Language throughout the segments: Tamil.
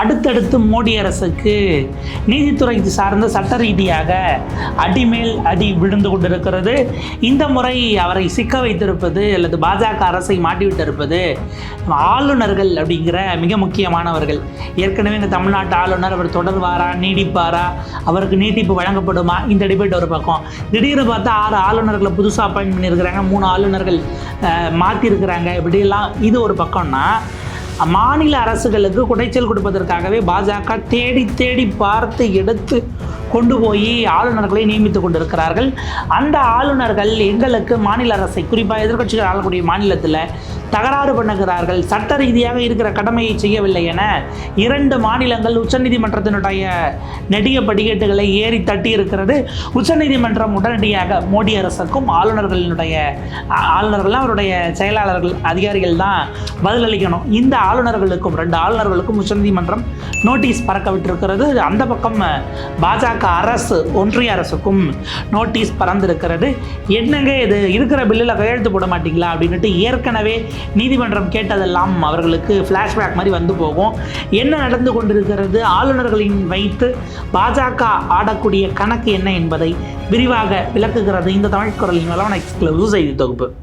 அடுத்தடுத்து மோடி அரசுக்கு நீதித்துறை சார்ந்த சட்ட ரீதியாக அடிமேல் அடி விழுந்து கொண்டிருக்கிறது. இந்த முறை அவரை சிக்க வைத்திருப்பது அல்லது பாஜக அரசை மாட்டிவிட்டிருப்பது ஆளுநர்கள் அப்படிங்கிற மிக முக்கியமானவர்கள். ஏற்கனவே இந்த தமிழ்நாட்டு ஆளுநர் அவர் தொடர்வாரா நீடிப்பாரா அவருக்கு நீட்டிப்பு வழங்கப்படுமா? இந்த டிபேட் ஒரு பக்கம். திடீர்னு பார்த்தா ஆறு ஆளுநர்களை புதுசாக அப்பாயின்ட் பண்ணியிருக்கிறாங்க மூணு ஆளுநர்கள் மாற்றிருக்கிறாங்க இப்படிலாம் இது ஒரு பக்கம்னா மாநில அரசுகளுக்கு குடைச்சல் கொடுப்பதற்காகவே பாஜக தேடி தேடி பார்த்து எடுத்து கொண்டு போய் ஆளுநர்களை நியமித்துக் கொண்டிருக்கிறார்கள். அந்த ஆளுநர்கள் எங்களுக்கு மாநில அரசை குறிப்பாக எதிர்க்கட்சிகள் ஆளக்கூடிய மாநிலத்தில் தகராறு பண்ணுகிறார்கள். சட்ட ரீதியாக இருக்கிற கடமையை செய்யவில்லை என இரண்டு மாநிலங்கள் உச்சநீதிமன்றத்தினுடைய நெடிய படிக்கட்டுகளை ஏறி தட்டி இருக்கிறது உச்சநீதிமன்றம் உடனடியாக மோடி அரசுக்கும் ஆளுநர்களினுடைய ஆளுநர்கள்லாம் அவருடைய செயலாளர்கள் அதிகாரிகள் தான் பதிலளிக்கணும் இந்த ஆளுநர்களுக்கும் ரெண்டு ஆளுநர்களுக்கும் உச்சநீதிமன்றம் நோட்டீஸ் பறக்க விட்டிருக்கிறது. அந்த பக்கம் பாஜக அரசு ஒன்றிய அரசுக்கும் நோட்டீஸ் பறந்திருக்கிறது. என்னங்க இது? இருக்கிற பில்லில் கையெழுத்து போட மாட்டீங்களா? அப்படின்ட்டு ஏற்கனவே நீதிமன்றம் கேட்டதெல்லாம் அவர்களுக்கு ஃப்ளாஷ்பேக் மாதிரி வந்து போகும். என்ன நடந்து கொண்டிருக்கிறது? ஆளுநர்களின் வைத்து பாஜக ஆடக்கூடிய கணக்கு என்ன என்பதை விரிவாக விளக்குகிறது இந்த தமிழ் குரலின் வளவன எக்ஸ்க்ளூசிவ் செய்தி தொகுப்பு.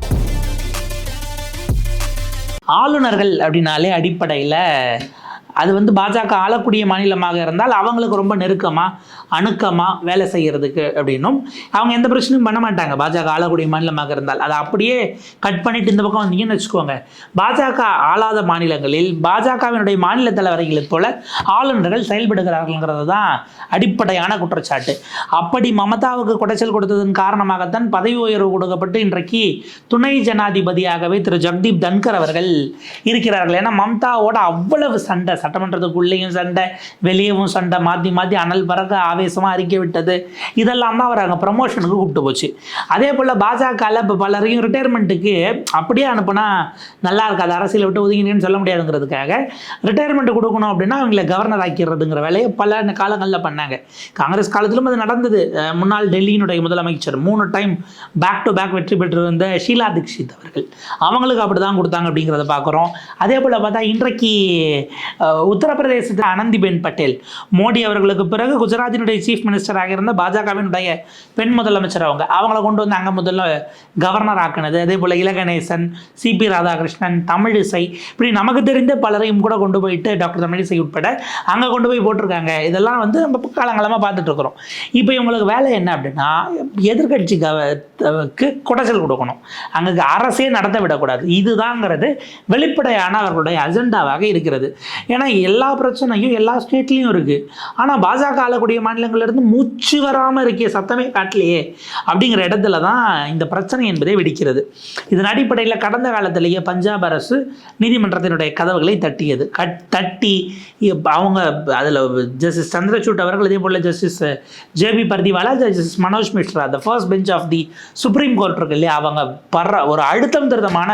ஆளுநர்கள் அப்படின்னாலே அடிப்படையில் அது வந்து பாஜக ஆளக்கூடிய மாநிலமாக இருந்தால் அவங்களுக்கு ரொம்ப நெருக்கமாக அணுக்கமாக வேலை செய்கிறதுக்கு அப்படின்னும். அவங்க எந்த பிரச்சனையும் பண்ண மாட்டாங்க. பாஜக ஆளக்கூடிய மாநிலமாக இருந்தால். அதை அப்படியே கட் பண்ணிட்டு இந்த பக்கம் வந்தீங்கன்னு வச்சுக்கோங்க. பாஜக ஆளாத மாநிலங்களில் பாஜகவினுடைய மாநில தலைவர்களைப் போல ஆளுநர்கள் செயல்படுகிறார்கள்ங்கிறது தான் அடிப்படையான குற்றச்சாட்டு. அப்படி மமதாவுக்கு குடைச்சல் கொடுத்ததன் காரணமாகத்தான் பதவி உயர்வு கொடுக்கப்பட்டு இன்றைக்கு துணை ஜனாதிபதியாகவே திரு ஜெகதீப் தன்கர் அவர்கள் இருக்கிறார்கள். ஏன்னா மம்தாவோட அவ்வளவு சண்டை. சட்டமன்றத்துக்குள்ளேயும் சண்டை வெளியவும் சண்டை மாற்றி மாற்றி அனல் பறக்க ஆவேசமாக அறிக்கை விட்டது. இதெல்லாம் தான் அவர் அங்கே ப்ரமோஷனுக்கு கூப்பிட்டு போச்சு. அதே போல் பாஜகவில் இப்போ பலரையும் ரிட்டையர்மெண்ட்டுக்கு அப்படியே அனுப்புனா நல்லா இருக்காது அரசியலை விட்டு ஒதுங்கினேன்னு சொல்ல முடியாதுங்கிறதுக்காக ரிட்டையர்மெண்ட் கொடுக்கணும் அப்படின்னா அவங்கள கவர்னர் ஆக்கிடுறதுங்கிற வேலையை பல காலங்களில் பண்ணாங்க. காங்கிரஸ் காலத்திலும் அது நடந்தது. முன்னாள் டெல்லியினுடைய முதலமைச்சர் மூணு டைம் பேக் டு பேக் வெற்றி பெற்று வந்த ஷீலா தீக்ஷித் அவர்கள். அவங்களுக்கு அப்படி தான் கொடுத்தாங்க அப்படிங்கிறத பார்க்குறோம். அதே போல் பார்த்தா இன்றைக்கு உத்தரப்பிரதேசத்தில் ஆனந்திபென் பட்டேல். மோடி அவர்களுக்கு பிறகு குஜராத்தினுடைய சீஃப் மினிஸ்டராக இருந்த பாஜகவினுடைய பெண் முதலமைச்சர் அவங்க. அவங்கள கொண்டு வந்து அங்கே முதல்ல கவர்னர் ஆக்கினது. அதே போல் இலகணேசன் சிபி ராதாகிருஷ்ணன் தமிழிசை இப்படி நமக்கு தெரிந்த பலரையும் கூட கொண்டு போயிட்டு டாக்டர் தமிழிசை உட்பட அங்கே கொண்டு போய் போட்டிருக்காங்க. இதெல்லாம் வந்து நம்ம காலங்காலமாக பார்த்துட்டு இருக்கிறோம். இப்போ இவங்களுக்கு வேலை என்ன அப்படின்னா எதிர்கட்சி கவக்கு குடைச்சல் கொடுக்கணும். அங்கே அரசே நடத்த விடக்கூடாது. இதுதாங்கிறது வெளிப்படையான அவர்களுடைய அஜெண்டாவாக இருக்கிறது. ஏன்னா ஏன்னா எல்லா பிரச்சனையும் எல்லா ஸ்டேட்லேயும் இருக்குது ஆனால் பாஜக ஆளக்கூடிய மாநிலங்கள்லேருந்து மூச்சு வராமல் இருக்கே சத்தமே காட்டலையே அப்படிங்கிற இடத்துல தான் இந்த பிரச்சனை என்பதே வெடிக்கிறது. இதன் அடிப்படையில் கடந்த காலத்திலேயே பஞ்சாப் அரசு நீதிமன்றத்தினுடைய கதவுகளை தட்டியது. கட் தட்டி அவங்க அதில் ஜஸ்டிஸ் சந்திரசூட் அவர்கள் இதே போல் justice JB Pardiwala justice Manoj Misra the first bench of the supreme court இருக்கு இல்லையா? அவங்க படுற ஒரு அழுத்தம் திருத்தமான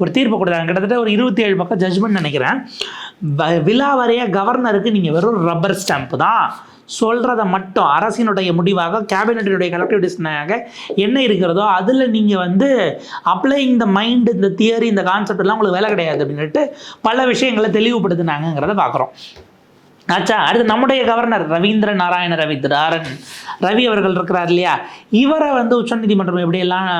ஒரு தீர்ப்பு கொடுத்தாங்க. கிட்டத்தட்ட ஒரு இருபத்தி ஏழு பக்கம் ஜட்ஜ்மெண்ட் நினைக்கிறேன். விழா வரைய கவர்னருக்கு நீங்கள் வெறும் ரப்பர் ஸ்டாம்ப் தான். சொல்கிறத மட்டும் அரசினுடைய முடிவாக கேபினட்டினுடைய கலெக்டிவ் டிசிஷனாக என்ன இருக்கிறதோ அதில் நீங்கள் வந்து அப்ளைங் த மைண்ட் இந்த தியரி இந்த கான்செப்ட் எல்லாம் உங்களுக்கு வேலை கிடையாது அப்படின்ட்டு பல விஷயங்களை தெளிவுபடுத்தினாங்கிறத பார்க்குறோம். ஆச்சா அடுத்து நம்முடைய கவர்னர் ரவீந்திர நாராயண ரவி திராரன் ரவி அவர்கள் இருக்கிறார் இல்லையா? இவரை வந்து உச்சநீதிமன்றம் எப்படியெல்லாம்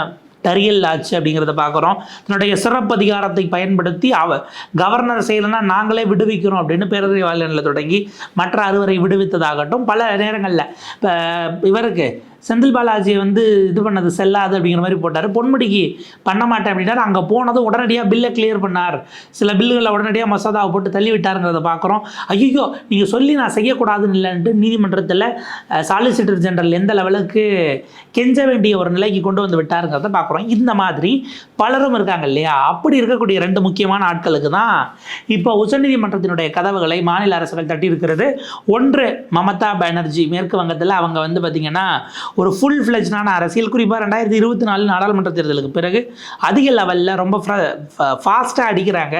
டரியல் ஆச்சு அப்படிங்கிறத பார்க்குறோம். தன்னுடைய சிறப்பதிகாரத்தை பயன்படுத்தி அவ கவர்னர் செய்யலைன்னா நாங்களே விடுவிக்கிறோம் அப்படின்னு பேரறிவாளனில் தொடங்கி மற்ற அறுவரை விடுவித்ததாகட்டும் பல நேரங்களில். இப்போ இவருக்கு செந்தில் பாலாஜியை வந்து இது பண்ணது செல்லாது அப்படிங்கிற மாதிரி போட்டார். பொன்முடிக்கு பண்ண மாட்டேன் அப்படின்னாரு. அங்கே போனதும் உடனடியாக பில்லை கிளியர் பண்ணார். சில பில்லுகளை உடனடியாக மசோதாவை போட்டு தள்ளி விட்டாருங்கிறத பார்க்குறோம் ஐயோ நீங்கள் சொல்லி நான் செய்யக்கூடாதுன்னு இல்லைன்ட்டு நீதிமன்றத்தில் சாலிசிட்டர் ஜெனரல் எந்த லெவலுக்கு கெஞ்ச வேண்டிய ஒரு நிலைக்கு கொண்டு வந்து விட்டாருங்கிறத பார்க்குறோம் இந்த மாதிரி பலரும் இருக்காங்க இல்லையா? அப்படி இருக்கக்கூடிய ரெண்டு முக்கியமான ஆட்களுக்கு தான் இப்போ உச்சநீதிமன்றத்தினுடைய கதவுகளை மாநில அரசுகள் தட்டியிருக்கிறது. ஒன்று மமதா பானர்ஜி. மேற்கு வங்கத்தில் அவங்க வந்து பார்த்திங்கன்னா ஒரு ஃபுல் ஃப்ளெஜ்டான அரசியல். குறிப்பாக ரெண்டாயிரத்தி இருபத்தி நாலு நாடாளுமன்ற தேர்தலுக்கு பிறகு அதிக லெவலில் ரொம்ப ஃபாஸ்ட்டாக அடிக்கிறாங்க.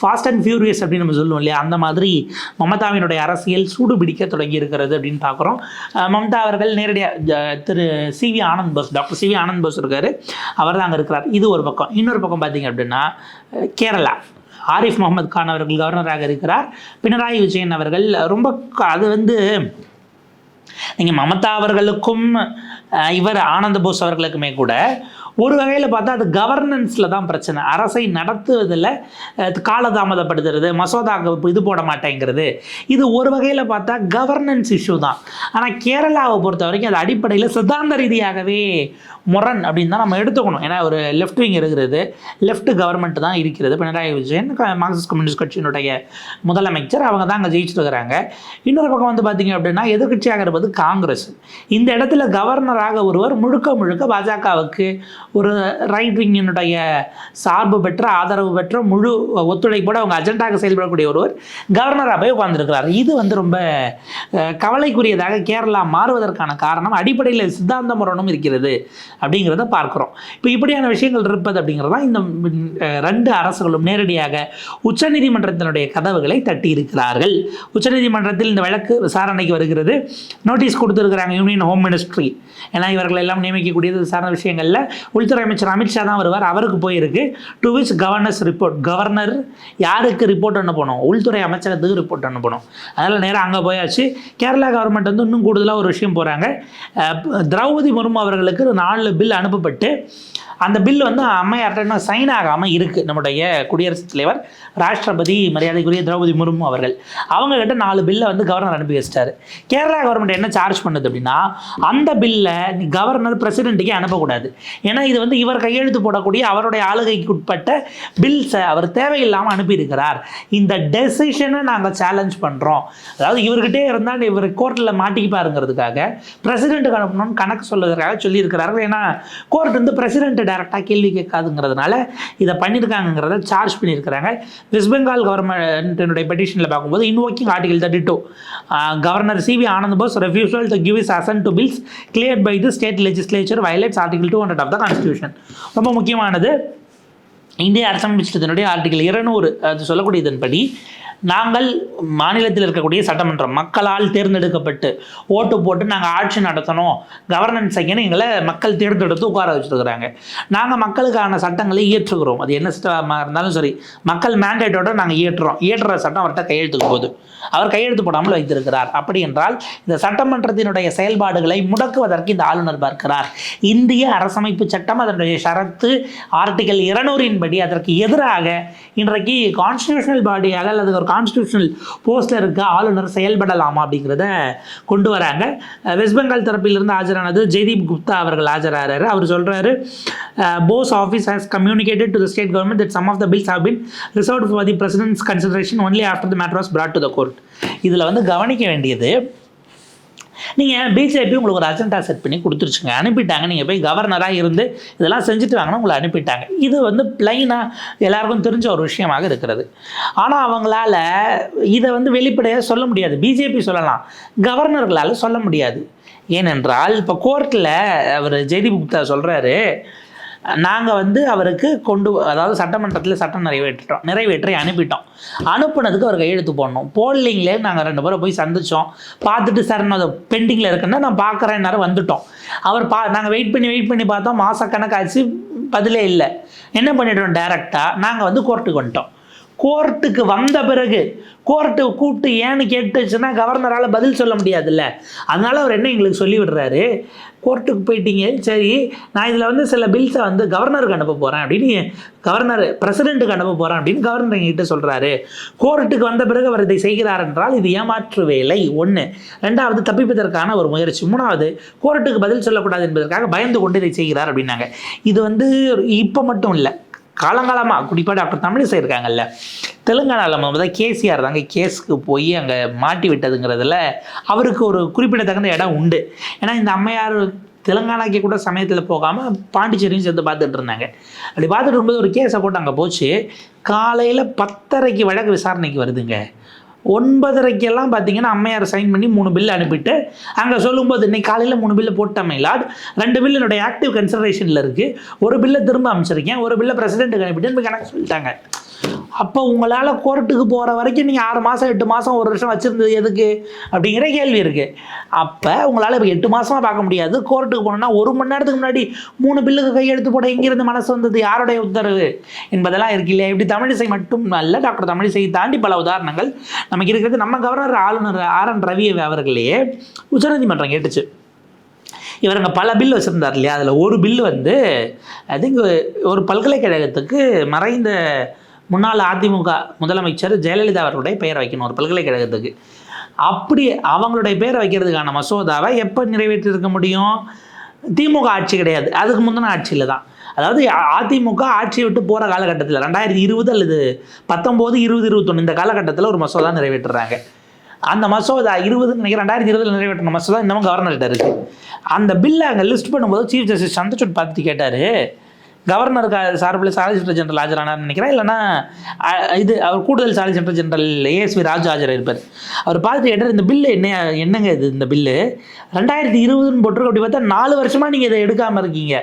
ஃபாஸ்ட் அண்ட் ஃபியூரியஸ் அப்படின்னு நம்ம சொல்லுவோம் இல்லையா? அந்த மாதிரி மமதாவினுடைய அரசியல் சூடு பிடிக்க தொடங்கி இருக்கிறது அப்படின்னு பார்க்குறோம். மம்தா அவர்கள் நேரடியாக Thiru C V Anand Bose doctor C V Anand Bose இருக்காரு. அவர் தான் அங்கே இருக்கிறார். இது ஒரு பக்கம். இன்னொரு பக்கம் பார்த்தீங்க அப்படின்னா கேரளா. ஆரிஃப் முகமது கான் அவர்கள் கவர்னராக இருக்கிறார். பினராயி விஜயன் அவர்கள் ரொம்ப அது வந்து நீங்கள் மமதா அவர்களுக்கும் இவர் ஆனந்த போஸ் அவர்களுக்குமே கூட ஒரு வகையில் பார்த்தா அது கவர்னன்ஸில் தான் பிரச்சனை. அரசை நடத்துவதில் காலதாமதப்படுத்துறது மசோதாக்கு இது போட மாட்டேங்கிறது. இது ஒரு வகையில் பார்த்தா கவர்னன்ஸ் இஷ்யூ தான். ஆனால் கேரளாவை பொறுத்த வரைக்கும் அது அடிப்படையில் சித்தாந்த ரீதியாகவே முரண் அப்படின்னு தான் நம்ம எடுத்துக்கணும். ஏன்னா ஒரு லெஃப்ட் விங் இருக்கிறது லெஃப்ட் கவர்மெண்ட் தான் இருக்கிறது. பினராயி விஜயன் மார்க்சிஸ்ட் கம்யூனிஸ்ட் கட்சியினுடைய முதலமைச்சர் அவங்க தான் அங்கே ஜெயிச்சுட்டு இருக்கிறாங்க இன்னொரு பக்கம் வந்து பார்த்தீங்க அப்படின்னா எதிர்கட்சியாக இருப்பது காங்கிரஸ். இந்த இடத்துல கவர்னராக ஒருவர் முழுக்க முழுக்க பாஜகவுக்கு ஒரு ரைட் விங்கினுடைய சார்பு பெற்ற ஆதரவு பெற்ற முழு ஒத்துழைப்போடு அவங்க அஜெண்டாக செயல்படக்கூடிய ஒருவர் கவர்னராக போய் இது வந்து ரொம்ப கவலைக்குரியதாக கேரளா மாறுவதற்கான காரணம் அடிப்படையில் சித்தாந்த முரணும் இருக்கிறது அப்படிங்கிறத பார்க்குறோம். இப்போ இப்படியான விஷயங்கள் இருப்பது அப்படிங்கிறது தான் இந்த ரெண்டு அரசுகளும் நேரடியாக உச்சநீதிமன்றத்தினுடைய கதவுகளை தட்டி இருக்கிறார்கள் உச்சநீதிமன்றத்தில் இந்த வழக்கு விசாரணைக்கு வருகிறது. நோட்டீஸ் கொடுத்துருக்குறாங்க யூனியன் ஹோம் மினிஸ்ட்ரி. ஏன்னா இவர்கள் எல்லாம் நியமிக்கக்கூடியது சார்ந்த விஷயங்களில் உள்துறை அமைச்சர் அமித்ஷா தான் வருவார். அவருக்கு போயிருக்கு. To which governors report governor யாருக்கு ரிப்போர்ட் அனுப்பணும்? உள்துறை அமைச்சகத்துக்கு ரிப்போர்ட் அனுப்பணும். அதனால் நேராக அங்கே போயாச்சு. கேரளா கவர்மெண்ட் வந்து இன்னும் கூடுதலாக ஒரு விஷயம் போகிறாங்க திரௌபதி முர்மு அவர்களுக்கு நாலு பில் அனுப்பப்பட்டு அந்த பில் வந்து அம்மையார்ட்ட சைன் ஆகாமல் இருக்குது நம்முடைய குடியரசுத் தலைவர் ராஷ்டிரபதி மரியாதைக்குரிய திரௌபதி முர்மு அவர்கள். அவங்க கிட்ட நாலு பில்லை வந்து கவர்னர் அனுப்பி வச்சிட்டாரு. கேரளா கவர்மெண்ட் என்ன சார்ஜ் பண்ணுது அப்படின்னா அந்த பில்லை கவர்னர் பிரசிடெண்ட்டுக்கே அனுப்பக்கூடாது. ஏன்னா இது வந்து இவர் கையெழுத்து போடக்கூடிய அவருடைய ஆளுகைக்கு உட்பட்ட பில்ஸை அவர் தேவையில்லாமல் அனுப்பியிருக்கிறார். இந்த டெசிஷனை நாங்கள் சேலஞ்ச் பண்ணுறோம் அதாவது இவர்கிட்டே இருந்தால் இவர் கோர்ட்டில் மாட்டிக்கிப்பாருங்கிறதுக்காக பிரசிடென்ட்டுக்கு அனுப்பணும்னு கணக்கு சொல்வதற்காக சொல்லியிருக்கிறார்கள். ஏன்னா கோர்ட் வந்து பிரசிடென்ட்டை டேரெக்டாக கேள்வி கேட்காதுங்கிறதுனால இதை பண்ணியிருக்காங்கிறத சார்ஜ் பண்ணியிருக்கிறாங்க. வெஸ்ட் பெங்கால் கவர்மெண்ட்டினுடைய பெட்டிஷனில் பார்க்கும்போது invoking article thirty two governor CV Anand Bose refusal to give is assent to bills clear by the state legislature violates article two hundred of the constitution ரொம்ப முக்கியமானது. இந்திய அரசமைப்பு சட்டத்தினுடைய ஆர்டிகல் இருநூறு அது சொல்லக்கூடியதன்படி நாங்கள் மாநிலத்தில் இருக்கக்கூடிய சட்டமன்றம் மக்களால் தேர்ந்தெடுக்கப்பட்டு ஓட்டு போட்டு நாங்கள் ஆட்சி நடத்தணும் கவர்னன்ஸ் செய்யணும் எங்களை மக்கள் தேர்ந்தெடுத்து உட்கார வச்சுருக்கிறாங்க. நாங்கள் மக்களுக்கான சட்டங்களை இயற்றுகிறோம். அது என்ன சட்டமாக இருந்தாலும் சரி மக்கள் மேண்டேட்டோட நாங்கள் இயற்றுறோம். இயற்றுற சட்டம் அவர்கிட்ட கையெழுத்துக்கு போகுது. அவர் கையெழுத்து போடாமல் வைத்திருக்கிறார். அப்படி என்றால் இந்த சட்டமன்றத்தினுடைய செயல்பாடுகளை முடக்குவதற்கு இந்த ஆளுநர் பார்க்கிறார். இந்திய அரசமைப்பு சட்டம் அதனுடைய ஷரத்து ஆர்டிகல் இருநூறின் படி அதற்கு எதிராக இன்றைக்கு கான்ஸ்டியூஷனல் பாடியாக அல்லது ஒரு கான்ஸ்டியூஷனல் போஸ்ட்டில் இருக்க ஆளுநர் செயல்படலாமா அப்படிங்கிறத கொண்டு வராங்க. வெஸ்ட் பெங்கால் தரப்பிலிருந்து ஆஜரானது ஜெய்தீப் குப்தா அவர்கள் ஆஜராகிறாரு அவர் சொல்கிறாரு Bose office has communicated to the state government that some of the bills have been reserve for the president's consideration only after the matter was brought to the court இதில் வந்து கவனிக்க வேண்டியது நீங்கள் பிஜேபி உங்களுக்கு ஒரு அஜெண்டா செட் பண்ணி கொடுத்துருச்சுங்க. அனுப்பிட்டாங்க. நீங்கள் போய் கவர்னராக இருந்து இதெல்லாம் செஞ்சுட்டு வாங்கினா உங்களை அனுப்பிட்டாங்க. இது வந்து பிளைனாக எல்லாருக்கும் தெரிஞ்ச ஒரு விஷயமாக இருக்கிறது. ஆனால் அவங்களால இதை வந்து வெளிப்படையாக சொல்ல முடியாது. பிஜேபி சொல்லலாம். கவர்னர்களால் சொல்ல முடியாது. ஏனென்றால் இப்போ கோர்ட்டில் அவர் ஜெய்தீப் குப்தா சொல்கிறாரு நாங்கள் வந்து அவருக்கு கொண்டு அதாவது சட்டமன்றத்தில் சட்டம் நிறைவேற்றிட்டோம் நிறைவேற்றி அனுப்பிட்டோம். அனுப்புனதுக்கு அவர் கையெழுத்து போடணும். போடலிங்களே நாங்கள் ரெண்டு பேரும் போய் சந்தித்தோம் பார்த்துட்டு சார் நான் பெண்டிங்கில் இருக்குன்னா நான் பார்க்குறேன். நேரம் வந்துட்டோம். அவர் பா நாங்கள் வெயிட் பண்ணி வெயிட் பண்ணி பார்த்தோம். மாதக்கணக்காச்சு பதிலே இல்லை. என்ன பண்ணிட்டோம்? டேரெக்டாக நாங்கள் வந்து கோர்ட்டுக்கு வந்துட்டோம். கோர்ட்டுக்கு வந்த பிறகு கோர்ட்டு கூப்பிட்டு ஏன்னு கேட்டுச்சுன்னா கவர்னரால் பதில் சொல்ல முடியாதுல்ல. அதனால் அவர் என்ன எங்களுக்கு சொல்லி விடுறாரு கோர்ட்டுக்கு போயிட்டீங்க. சரி நான் இதில் வந்து சில பில்ஸை வந்து கவர்னருக்கு அனுப்ப போகிறேன் அப்படின்னு கவர்னர் பிரசிடென்ட்டுக்கு அனுப்ப போகிறேன் அப்படின்னு கவர்னர் எங்கிட்ட சொல்கிறாரு கோர்ட்டுக்கு வந்த பிறகு அவர் இதை செய்கிறார் என்றால் இது ஏமாற்று வேலை. ஒன்று ரெண்டாவது தப்பிப்பதற்கான ஒரு முயற்சி. மூணாவது கோர்ட்டுக்கு பதில் சொல்லக்கூடாது என்பதற்காக பயந்து கொண்டு இதை செய்கிறார் அப்படின்னாங்க. இது வந்து இப்போ மட்டும் இல்லை. காலங்காலமாக குறிப்பாக டாக்டர் தமிழிசை இருக்காங்கல்ல தெலுங்கானாவில் முதல்ல கேசிஆர் தாங்க கேஸுக்கு போய் அங்கே மாட்டி விட்டதுங்கிறதுல அவருக்கு ஒரு குறிப்பிடத்தகுந்த இடம் உண்டு. ஏன்னா இந்த அம்மையார் தெலுங்கானாக்கே கூட சமயத்தில் போகாமல் பாண்டிச்சேரியும் சேர்ந்து பார்த்துட்டு இருந்தாங்க. அப்படி பார்த்துட்டு இருக்கும்போது ஒரு கேஸை போட்டு அங்கே போச்சு. காலையில் பத்தரைக்கு வழக்கு விசாரணைக்கு வருதுங்க. ஒன்பதரைக்கெல்லாம் பார்த்தீங்கன்னா அம்மையார் சைன் பண்ணி மூணு பில் அனுப்பிட்டு அங்கே சொல்லும்போது இன்னைக்கு காலையில் மூணு பில்லை போட்டமே லாட் ரெண்டு பில்லு என்னுடைய ஆக்டிவ் கன்சிடரேஷனில் இருக்குது ஒரு பில்லை திரும்ப அமைச்சிருக்கேன். ஒரு பில்லை பிரசிடென்ட்டுக்கு அனுப்பிட்டு கணக்கு சொல்லிட்டாங்க. அப்போ உங்களால் கோர்ட்டுக்கு போகிற வரைக்கும் நீங்கள் ஆறு மாதம் எட்டு மாதம் ஒரு வருஷம் வச்சுருந்தது எதுக்கு? அப்படிங்கிற கேள்வி இருக்குது அப்போ உங்களால் இப்போ எட்டு மாதமாக பார்க்க முடியாது. கோர்ட்டுக்கு போனோம்னா ஒரு மணி நேரத்துக்கு முன்னாடி மூணு பில்லுக்கு கையெழுத்து போட எங்கேருந்து மனசு வந்தது? யாருடைய உத்தரவு? என்பதெல்லாம் இருக்கு இல்லையா? இப்படி தமிழிசை மட்டும் அல்ல டாக்டர் தமிழிசை தாண்டி பல உதாரணங்கள். நமக்கு இருக்கிறது நம்ம கவர்னர் ஆளுநர் ஆர் என் ரவி அவர்களையே உச்சநீதிமன்றம் கேட்டுச்சு. இவருங்க பல பில் வச்சுருந்தார் இல்லையா? அதில் ஒரு பில் வந்து ஐ திங்க் ஒரு பல்கலைக்கழகத்துக்கு மறைந்த முன்னாள் அதிமுக முதலமைச்சர் ஜெயலலிதா அவர்களுடைய பெயர் வைக்கணும் ஒரு பல்கலைக்கழகத்துக்கு. அப்படி அவங்களுடைய பெயர் வைக்கிறதுக்கான மசோதாவை எப்போ நிறைவேற்றியிருக்க முடியும்? திமுக ஆட்சி கிடையாது. அதுக்கு முந்தின ஆட்சியில் தான் அதாவது அதிமுக ஆட்சியை விட்டு போகிற காலகட்டத்தில் ரெண்டாயிரத்தி இருபது அல்லது பத்தொம்போது இருபது இருபத்தொன்று இந்த காலகட்டத்தில் ஒரு மசோதா நிறைவேற்றுறாங்க. அந்த மசோதா இருபது நினைக்கிறேன் ரெண்டாயிரத்தி இருபதில் நிறைவேற்றின மசோதா இன்னமும் கவர்னர்கிட்ட இருக்குது அந்த பில்லை அங்கே லிஸ்ட் பண்ணும்போது சீஃப் ஜஸ்டிஸ் சந்திரசூட் பார்த்துட்டு கேட்டார் கவர்னர் சார்பில் சாலிசிட்டர் ஜெனரல் ஆஜரானார்னு நினைக்கிறேன். இல்லைன்னா இது அவர் கூடுதல் சாலிசிட்டர் ஜெனரல் ஏஎஸ்வி ராஜு ஆஜர் இருப்பார். அவர் பார்த்துட்டு கேட்டார் இந்த பில்லு என்ன என்னங்க இது இந்த பில்லு ரெண்டாயிரத்தி இருபதுன்னு போட்டிருக்கு அப்படி பார்த்தா நாலு வருஷமாக நீங்கள் இதை எடுக்காமல் இருக்கீங்க.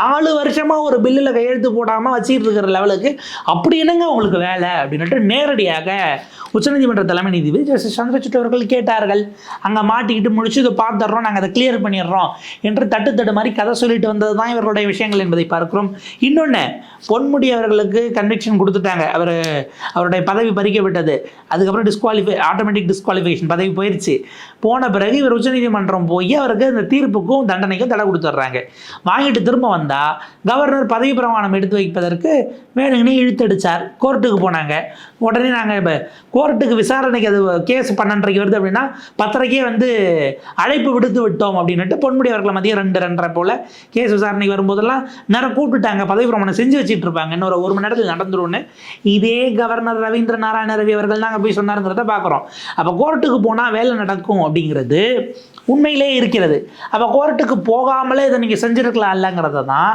நாலு வருஷமாக ஒரு பில்லில் கையெழுத்து போடாமல் வச்சுக்கிட்டு இருக்கிற லெவலுக்கு அப்படி என்னங்க உங்களுக்கு வேலை? அப்படின்ட்டு நேரடியாக உச்சநீதிமன்ற தலைமை நீதிபதி ஜஸ்டிஸ் சந்திரசூட் அவர்கள் கேட்டார்கள். அங்கே மாட்டிக்கிட்டு முடிச்சு இதை பார்த்துடுறோம். நாங்கள் அதை கிளியர் பண்ணிடுறோம். என்று தட்டு தட்டு மாதிரி கதை சொல்லிட்டு வந்தது தான் இவர்களுடைய விஷயங்கள் என்பதை பார்க்கிறோம். இன்னொன்று பொன்முடி அவர்களுக்கு கன்விக்ஷன் கொடுத்துட்டாங்க. அவர் அவருடைய பதவி பறிக்கப்பட்டது அதுக்கப்புறம் டிஸ்குவாலிஃபை ஆட்டோமேட்டிக் டிஸ்குவாலிஃபிகேஷன் பதவி போயிடுச்சு போன பிறகு இவர் உச்சநீதிமன்றம் போய் அவருக்கு அந்த தீர்ப்புக்கும் தண்டனைக்கும் தடை கொடுத்துட்றாங்க. வாங்கிட்டு திரும்ப வந்தால் கவர்னர் பதவி பிரமாணம் எடுத்து வைப்பதற்கு வேணுங்கனே இழுத்தடிச்சார். கோர்ட்டுக்கு போனாங்க. உடனே நாங்கள் இப்போ கோர்ட்டுக்கு விசாரணைக்கு அது கேஸ் பன்னெண்டரைக்கு வருது அப்படின்னா பத்தரைக்கே வந்து அழைப்பு விடுத்து விட்டோம் அப்படின்ட்டு பொன்முடி அவர்களை மதியம் ரெண்டு ரெண்டரை போல் கேஸ் விசாரணைக்கு வரும்போதெல்லாம் நேரம் கூப்பிட்டுட்டாங்க. பதவி பிரமாணம் செஞ்சு வச்சுட்டு இருப்பாங்க. இன்னொரு ஒரு மணி நேரத்தில் நடந்துரும்னு. இதே கவர்னர் ரவீந்திர நாராயண ரவி அவர்கள் நாங்கள் போய் சொன்னாருங்கிறத பார்க்குறோம் அப்போ கோர்ட்டுக்கு போனால் வேலை நடக்கும் அப்படிங்கிறது உண்மையிலே இருக்கிறது. அப்போ கோர்ட்டுக்கு போகாமலே இதை நீங்கள் செஞ்சுருக்கலாம் இல்லைங்கிறத தான்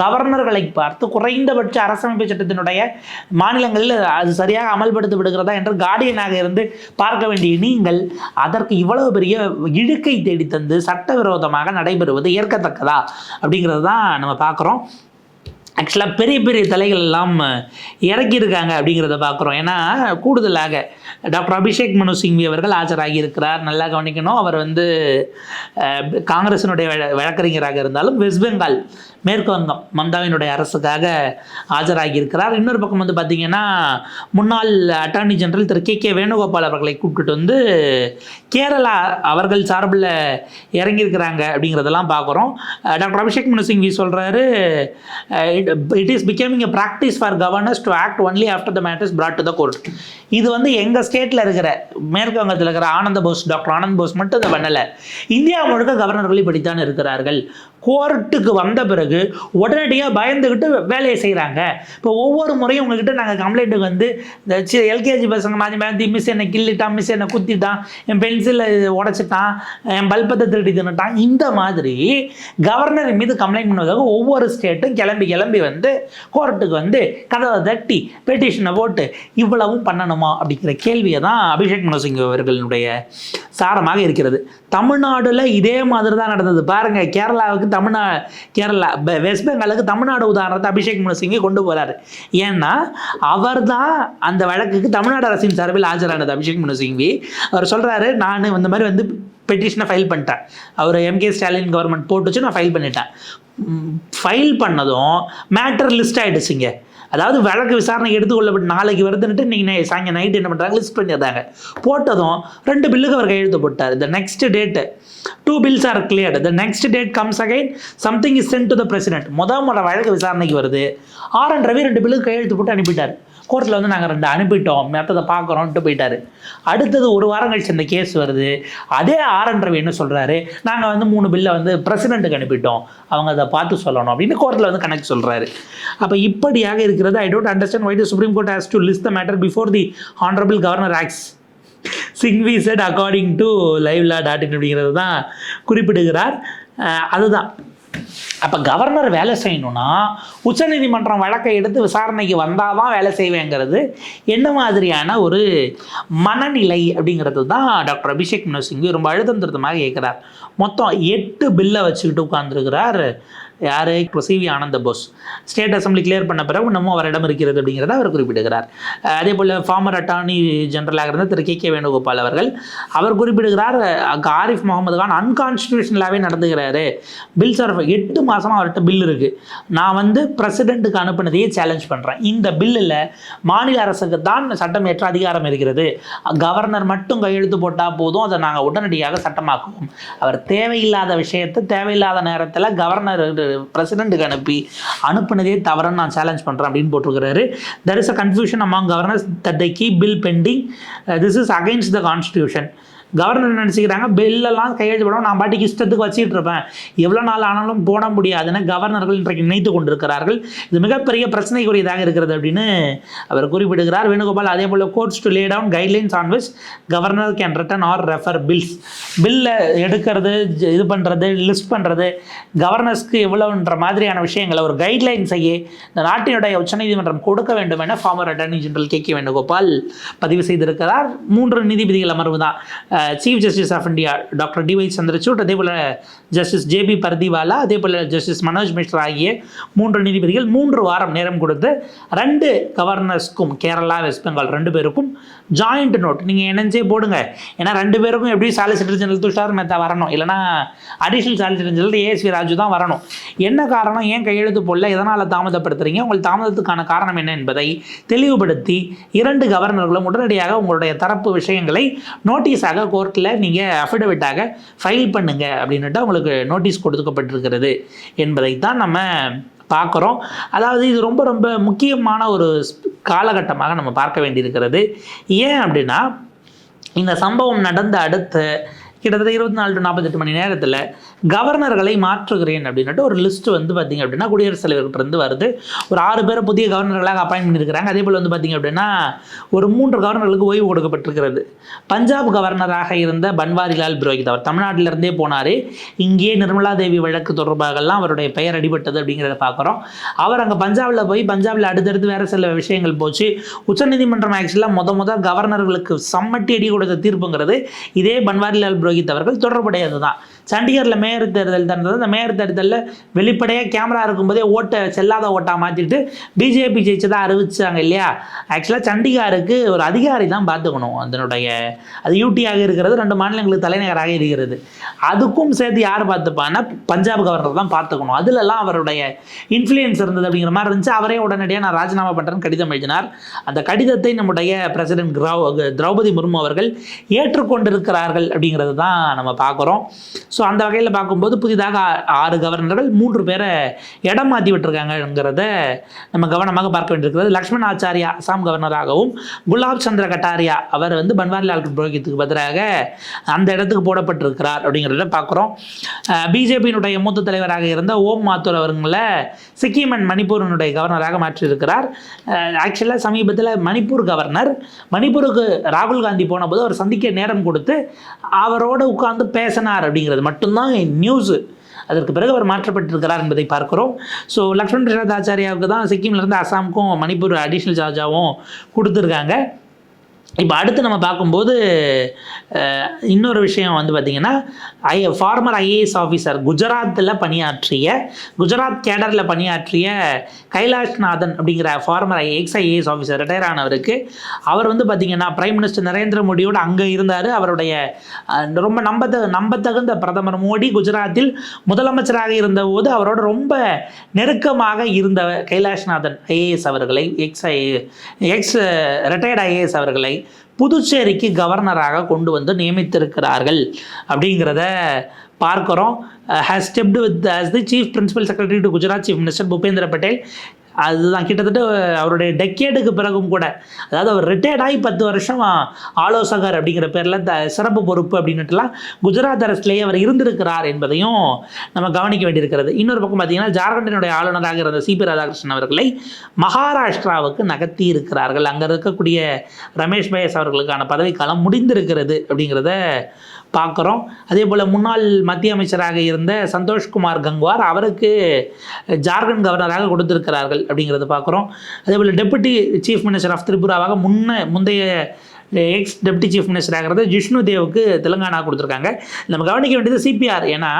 கவர்னர்களை பார்த்து குறைந்தபட்ச அரசமைப்பு சட்டத்தினுடைய மாநிலங்களில் அது சரியாக அமல்படுத்த விடுகிறதா என்று கார்டியனாக இருந்து பார்க்க வேண்டிய நீங்கள் அதற்கு இவ்வளவு பெரிய இழுக்கை தேடி தந்து சட்டவிரோதமாக நடைபெறுவது ஏற்கத்தக்கதா அப்படிங்கிறது தான் நம்ம பார்க்குறோம் ஆக்சுவலாக பெரிய பெரிய தலைகள் எல்லாம் இறக்கியிருக்காங்க அப்படிங்கிறத பார்க்குறோம். ஏன்னா கூடுதலாக டாக்டர் அபிஷேக் மனு சிங்வி அவர்கள் ஆஜராகி இருக்கிறார் நல்லா கவனிக்கணும். அவர் வந்து காங்கிரசினுடைய வழ- வழக்கறிஞராக இருந்தாலும் வெஸ்ட் பெங்கால் மேற்கு வங்கம் மம்தாவினுடைய அரசுக்காக ஆஜராகி இருக்கிறார் இன்னொரு பக்கம் வந்து பார்த்திங்கன்னா முன்னாள் attorney general Thiru K K Venugopal அவர்களை கூப்பிட்டுட்டு வந்து கேரளா அவர்கள் சார்பில் இறங்கியிருக்கிறாங்க அப்படிங்கிறதெல்லாம் பார்க்குறோம். டாக்டர் அபிஷேக் மனு சிங்வி சொல்கிறாரு it is becoming a practice for governors to act only after the matters brought to the court இது வந்து எங்கள் ஸ்டேட்டில் இருக்கிற மேற்கு வங்கத்தில் இருக்கிற ஆனந்த போஸ் டாக்டர் ஆனந்த் போஸ் மட்டும் இதை பண்ணலை. இந்தியா முழுக்க கவர்னர்கள் இப்படித்தான் இருக்கிறார்கள். கோர்ட்டுக்கு வந்த பிறகு உடனடியாக பயந்துக்கிட்டு வேலையை செய்கிறாங்க இப்போ ஒவ்வொரு முறையும் உங்ககிட்ட நாங்கள் கம்ப்ளைண்ட்டுக்கு வந்து இந்த எல்கேஜி பசங்க மாதிரி மாற்றி மிஸ் என்னை கிள்ளிட்டான் மிஸ் என்னை குத்திட்டான் என் பென்சிலை உடைச்சிட்டான் என் பல்பத்தை திருடி தின்னுட்டான் இந்த மாதிரி கவர்னர் மீது கம்ப்ளைண்ட் பண்ணுவதாக ஒவ்வொரு ஸ்டேட்டும் கிளம்பி கிளம்பி வந்து கோர்ட்டுக்கு வந்து கதவை தட்டி பெட்டிஷனை போட்டு இவ்வளவும் பண்ணணுமா அப்படிங்கிற கேள்வியை தான் அபிஷேக் மனோ சிங் அவர்களுடைய சாரமாக இருக்கிறது. தமிழ்நாடுல இதே மாதிரி தான் நடந்தது. பாருங்க கேரளாவுக்கு தமிழ்நா கேரளா வெஸ்ட் பெங்காலுக்கு தமிழ்நாடு உதாரணத்தை அபிஷேக் மனு சிங்கை கொண்டு போகிறாரு ஏன்னா அவர் தான் அந்த வழக்குக்கு தமிழ்நாடு அரசின் சார்பில் ஆஜரானது அபிஷேக் மனு சிங்வி அவர் சொல்கிறாரு நான் இந்த மாதிரி வந்து பெட்டிஷனை ஃபைல் பண்ணிட்டேன். அவர் எம்கே ஸ்டாலின் கவர்மெண்ட் போட்டுச்சு நான் ஃபைல் பண்ணிட்டேன். ஃபைல் பண்ணதும் மேட்டர் லிஸ்ட் ஆகிடுச்சுங்க அதாவது வழக்கு விசாரணைக்கு எடுத்துக்கொள்ளப்பட்டு நாளைக்கு வருதுன்ட்டு நீங்கள் சாயங்க நைட்டு என்ன பண்ணுறாங்க லிஸ்ட் பண்ணிடுறாங்க. போட்டதும் ரெண்டு பில்லுக்கு அவர் கையெழுத்து போட்டார். The next date two bills are cleared the next date comes again something is sent to the president முத முறை வழக்கு விசாரணைக்கு வருது. ஆர் என் ரவி ரெண்டு பில்லுக்கு கையெழுத்து போட்டு அனுப்பிட்டார். கோர்ட்டில் வந்து நாங்கள் ரெண்டு அனுப்பிட்டோம். மற்றதை பார்க்குறோன்ட்டு போயிட்டாரு. அடுத்தது ஒரு வாரம் கழிச்சு இந்த கேஸ் வருது. அதே ஆர் என் ரவி என்ன சொல்கிறாரு நாங்கள் வந்து மூணு பில்லை வந்து பிரசிடெண்ட்டுக்கு அனுப்பிட்டோம். அவங்க அதை பார்த்து சொல்லணும் அப்படின்னு கோர்ட்டில் வந்து கணக்கு சொல்கிறாரு அப்போ இப்படியாக இருக்கிறது I don't understand why supreme court has to list the matter before the honourable governor asks Singhvi said according to live law dot in அப்படிங்கிறது தான் குறிப்பிடுகிறார். அதுதான். அப்போ கவர்னர் வேலை செய்யணும்னா உச்சநீதிமன்றம் வழக்கை எடுத்து விசாரணைக்கு வந்தால் தான் வேலை செய்வேங்கிறது. என்ன மாதிரியான ஒரு மனநிலை அப்படிங்கிறது தான் டாக்டர் அபிஷேக் மனு சிங்வி ரொம்ப அழுத்தம் திருத்தமாக கேட்குறார் மொத்தம் எட்டு பில்லை வச்சுக்கிட்டு உட்காந்துருக்கிறார் யார்? சி வி ஆனந்த போஸ். ஸ்டேட் அசம்பிளி கிளியர் பண்ண பிறகு இன்னமும் அவரிடம் இருக்கிறது அப்படிங்கிறத அவர் குறிப்பிடுகிறார். அதே போல் ஃபார்மர் அட்டார்னி ஜெனரலாக இருந்த திரு கே கே வேணுகோபால் அவர்கள் அவர் குறிப்பிடுகிறார் ஆரிஃப் முகமது கான் அன்கான்ஸ்டியூஷனலாகவே நடந்துகிறாரு. பில் சார் எட்டு மாதமாக அவர்கிட்ட பில் இருக்குது நான் வந்து பிரசிடெண்ட்டுக்கு அனுப்பினதையே சேலஞ்ச் பண்ணுறேன் இந்த பில்லில் மாநில அரசுக்கு தான் சட்டம் ஏற்ற அதிகாரம் இருக்கிறது. கவர்னர் மட்டும் கையெழுத்து போட்டால் போதும். அதை நாங்கள் உடனடியாக சட்டமாக்குவோம். அவர் தேவையில்லாத விஷயத்தை தேவையில்லாத நேரத்தில் கவர்னர் பிரசிடெண்ட்டுக்கு அனுப்பி அனுப்புனதே தவறுன்னு நான் சேலஞ்ச் பண்ணுறேன் அப்படின்னு போட்டிருக்கிறாரு. There is a confusion among governors that they keep bill pending this is against the constitution governor நினச்சிக்கிறாங்க? பில்லெல்லாம் கையெழுத்து போடாமல் நான் பாட்டிக்கு இஷ்டத்துக்கு வச்சுட்டு இருப்பேன். எவ்வளோ நாள் ஆனாலும் போட முடியாதுன்னு கவர்னர்கள் இன்றைக்கு நினைத்து கொண்டிருக்கிறார்கள். இது மிகப்பெரிய பிரச்சனைக்குரியதாக இருக்கிறது அப்படின்னு அவர் குறிப்பிடுகிறார். வேணுகோபால் அதே போல் courts to lay down guidelines on which governor can return or refer bills பில்லை எடுக்கிறது இது பண்ணுறது லிஸ்ட் பண்ணுறது கவர்னர்ஸ்க்கு எவ்வளோன்ற மாதிரியான விஷயங்களை ஒரு கைட்லைன்ஸையே இந்த நாட்டினுடைய உச்சநீதிமன்றம் கொடுக்க வேண்டும் என former attorney general K K Venugopal பதிவு செய்திருக்கிறார். மூன்று நீதிபதிகள் அமர்வு தான் chief justice of India doctor DY Chandrachud அதே போல் ஜஸ்டிஸ் ஜேபி பர்திவாலா அதே போல் ஜஸ்டிஸ் மனோஜ் மிஸ்ரா ஆகிய மூன்று நீதிபதிகள் மூன்று வாரம் நேரம் கொடுத்து ரெண்டு கவர்னர்ஸ்க்கும் கேரளா வெஸ்ட் பெங்கால் ரெண்டு பேருக்கும் ஜாயிண்ட் நோட் நீங்கள் இணைஞ்சே போடுங்க. ஏன்னா ரெண்டு பேருக்கும் எப்படி சாலிசிட்டர் ஜெனரல் துஷார் மேத்தா வரணும்? இல்லைனா additional solicitor general ASV Raju தான் வரணும். என்ன காரணம்? ஏன் கையெழுத்து போடல? எதனால் தாமதப்படுத்துறீங்க? உங்கள் தாமதத்துக்கான காரணம் என்ன என்பதை தெளிவுபடுத்தி இரண்டு கவர்னர்களும் உடனடியாக உங்களுடைய தரப்பு விஷயங்களை நோட்டீஸாக கோர்ட்டில் நீங்கள் அஃபிடவிட்டாக ஃபைல் பண்ணுங்க அப்படின்னுட்டு உங்களுக்கு நோட்டீஸ் கொடுக்கப்பட்டிருக்கிறது என்பதைத்தான் நம்ம பார்க்குறோம். அதாவது இது ரொம்ப ரொம்ப முக்கியமான ஒரு காலகட்டமாக நம்ம பார்க்க வேண்டியிருக்கிறது. ஏன் அப்படின்னா இந்த சம்பவம் நடந்த அடுத்து கிட்டத்தட்ட இருபத்தி நாலு டு நாற்பத்தெட்டு மணி நேரத்தில் கவர்னர்களை மாற்றுகிறேன் அப்படின்னுட்டு ஒரு லிஸ்ட் வந்து பார்த்திங்க அப்படின்னா குடியரசுத் தலைவர்கிட்ட இருந்து வருது. ஒரு ஆறு பேரை புதிய கவர்னர்களாக அப்பாயின் பண்ணியிருக்கிறாங்க. அதே போல் வந்து பார்த்திங்க அப்படின்னா ஒரு மூன்று கவர்னர்களுக்கு ஓய்வு கொடுக்கப்பட்டிருக்கிறது. பஞ்சாப் கவர்னராக இருந்த பன்வாரிலால் புரோஹித் அவர் தமிழ்நாட்டிலிருந்தே போனார். இங்கேயே நிர்மலா தேவி வழக்கு தொடர்பாகலாம் அவருடைய பெயர் அடிபட்டது அப்படிங்கிறத பார்க்குறோம் அவர் அங்கே பஞ்சாபில் போய் பஞ்சாபில் அடுத்தடுத்து வேறு சில விஷயங்கள் போச்சு. உச்சநீதிமன்றம் ஆக்சுவலாக முத முத கவர்னர்களுக்கு சம்மட்டி அடி கொடுத்த தீர்ப்புங்கிறது இதே பன்வாரிலால் புரோஹித் அவர்கள் தொடர்புடையது தான் சண்டிகரில் மேயர் தேர்தல் நடந்தது. அந்த மேயர் தேர்தலில் வெளிப்படையாக கேமரா இருக்கும்போதே ஓட்டை செல்லாத ஓட்டாக மாற்றிட்டு பிஜேபி ஜெயிச்சதாக அறிவிச்சாங்க இல்லையா? ஆக்சுவலாக சண்டிகாருக்கு ஒரு அதிகாரி தான் பார்த்துக்கணும். அதனுடைய அது யூடியாக இருக்கிறது ரெண்டு மாநிலங்களுக்கு தலைநகராக இருக்கிறது. அதுக்கும் சேர்த்து யார் பார்த்துப்பான்னா பஞ்சாப் கவர்னர் தான் பார்த்துக்கணும். அதிலெல்லாம் அவருடைய இன்ஃப்ளூயன்ஸ் இருந்தது அப்படிங்கிற மாதிரி இருந்துச்சு. அவரே உடனடியாக நான் ராஜினாமா பண்ணுறேன்னு கடிதம் எழுதினார். அந்த கடிதத்தை நம்முடைய பிரசிடென்ட் கிரௌ திரௌபதி முர்மு அவர்கள் ஏற்றுக்கொண்டிருக்கிறார்கள் அப்படிங்கிறது தான் நம்ம பார்க்குறோம். ஸோ அந்த வகையில் பார்க்கும்போது புதிதாக ஆறு கவர்னர்கள் மூன்று பேரை இடம் மாற்றி விட்டுருக்காங்கங்கிறத நம்ம கவனமாக பார்க்க வேண்டியிருக்கிறது. லக்ஷ்மண் ஆச்சாரியா அசாம் கவர்னராகவும் குலாப் சந்திர கட்டாரியா அவர் வந்து பன்வாரிலால் புரோஹித்துக்கு பதிலாக அந்த இடத்துக்கு போடப்பட்டிருக்கிறார் அப்படிங்கிறத பார்க்குறோம். பிஜேபியினுடைய மூத்த தலைவராக இருந்த ஓம் மாத்தூர் அவர்களை சிக்கிம் அண்ட் மணிப்பூரினுடைய கவர்னராக மாற்றியிருக்கிறார். ஆக்சுவலாக சமீபத்தில் மணிப்பூர் கவர்னர் மணிப்பூருக்கு ராகுல் காந்தி போனபோது அவர் சந்திக்க நேரம் கொடுத்து அவரோடு உட்கார்ந்து பேசினார் அப்படிங்கிறது மட்டும்தான் நியூஸு அதற்கு பிறகு அவர் மாற்றப்பட்டிருக்கிறார் என்பதை பார்க்கிறோம். ஸோ லக்ஷ்மண் பிரசாத் ஆச்சாரியாவுக்கு தான் சிக்கிம்லேருந்து அசாமுக்கும் மணிப்பூர் அடிஷ்னல் சார்ஜாகவும் கொடுத்துருக்காங்க. இப்போ அடுத்து நம்ம பார்க்கும்போது இன்னொரு விஷயம் வந்து பார்த்திங்கன்னா ஐ ஃபார்மர் ஐஏஎஸ் ஆஃபீஸர் குஜராத்தில் பணியாற்றிய குஜராத் கேடரில் பணியாற்றிய கைலாஷ்நாதன் அப்படிங்கிற former I X IAS officer retire ஆனவருக்கு அவர் வந்து பார்த்திங்கன்னா பிரைம் மினிஸ்டர் நரேந்திர மோடியோடு அங்கே இருந்தார். அவருடைய ரொம்ப நம்பத்த நம்பத்தகுந்த பிரதமர் மோடி குஜராத்தில் முதலமைச்சராக இருந்தபோது அவரோட ரொம்ப நெருக்கமாக இருந்த கைலாஷ்நாதன் ஐஏஎஸ் அவர்களை X I X retired IAS அவர்களை புதுச்சேரிக்கு கவர்னராக கொண்டு வந்து நியமித்திருக்கிறார்கள் அப்படிங்கிறத பார்க்குறோம். Has stepped with as the chief principal secretary to Gujarat chief minister Bhupendra Patel அதுதான் கிட்டத்தட்ட அவருடைய டெக்கேடுக்கு பிறகும் கூட. அதாவது அவர் ரிட்டையர்ட் ஆகி பத்து வருஷம் ஆலோசகர் அப்படிங்கிற பேரில் த சிறப்பு பொறுப்பு அப்படின்னுட்டுலாம் குஜராத் அரசுலேயே அவர் இருந்திருக்கிறார் என்பதையும் நம்ம கவனிக்க வேண்டியிருக்கிறது. இன்னொரு பக்கம் பார்த்தீங்கன்னா ஜார்க்கண்டினுடைய ஆளுநராக இருந்த சிபி ராதாகிருஷ்ணன் அவர்களை மகாராஷ்டிராவுக்கு நகர்த்தி இருக்கிறார்கள். அங்கே இருக்கக்கூடிய ரமேஷ் பயஸ் அவர்களுக்கான பதவிக்காலம் முடிந்திருக்கிறது அப்படிங்கிறத பார்க்குறோம். அதே போல் முன்னாள் மத்திய அமைச்சராக இருந்த சந்தோஷ்குமார் கங்குவார் அவருக்கு ஜார்க்கண்ட் கவர்னராக கொடுத்திருக்கிறார்கள் அப்படிங்கிறத பார்க்குறோம். அதே போல் டெபுட்டி சீஃப் மினிஸ்டர் ஆஃப் திரிபுராவாக முன்ன முந்தைய எக்ஸ் டெப்டி சீஃப் மினிஸ்டராகிறது ஜிஷ்ணு தேவுக்கு தெலுங்கானா கொடுத்துருக்காங்க. நம்ம கவனிக்க வேண்டியது சிபிஆர். ஏன்னா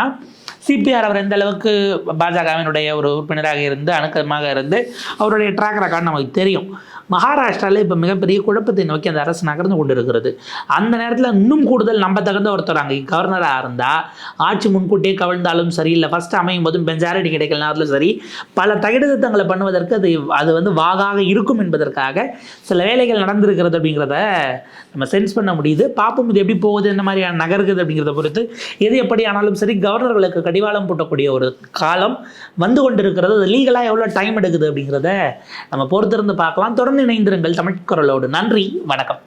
சிபிஆர் அவர் எந்த அளவுக்கு பாஜகவினுடைய ஒரு உறுப்பினராக இருந்து அணுக்கமாக இருந்து அவருடைய ட்ராக் ரெக்கார்டு நமக்கு தெரியும். மகாராஷ்டிராவில் இப்போ மிகப்பெரிய குழப்பத்தை நோக்கி அந்த அரசு நகர்ந்து கொண்டு இருக்கிறது அந்த நேரத்தில் இன்னும் கூடுதல் நம்ப தகுந்த ஒருத்தர் அங்கே கவர்னராக இருந்தால் ஆட்சி முன்கூட்டியே கவிழ்ந்தாலும் சரி இல்லை ஃபஸ்ட்டு அமையும் போதும் பெஞ்சாரடி கிடைக்கல நேரத்தில் சரி பல தகிடத்தங்களை பண்ணுவதற்கு அது அது வந்து வாகாக இருக்கும் என்பதற்காக சில வேலைகள் நடந்திருக்கிறது அப்படிங்கிறத நம்ம சென்ஸ் பண்ண முடியுது. பார்ப்போம் இது எப்படி போகுது என்ன மாதிரியான நகருக்குது அப்படிங்கிறத பொறுத்து எது எப்படி ஆனாலும் சரி கவர்னர்களுக்கு கடிவாளம் போட்டக்கூடிய ஒரு காலம் வந்து கொண்டிருக்கிறது. அது லீகலாக எவ்வளோ டைம் எடுக்குது அப்படிங்கிறத நம்ம பொறுத்திருந்து பார்க்கலாம். தொடர்ந்து இணைந்திருங்கள் தமிழ் குரலோடு நன்றி வணக்கம்.